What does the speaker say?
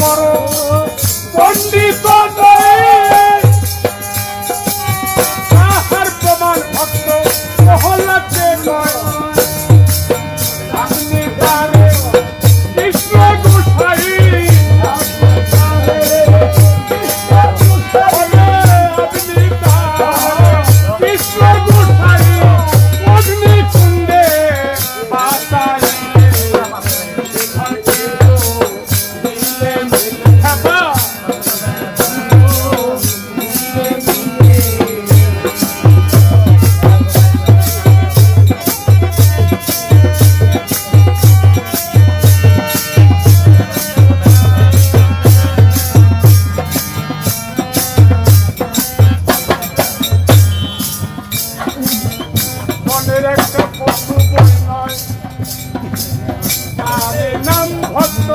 বড় পণ্ডিত একটা পশু বই নাম ভক্ত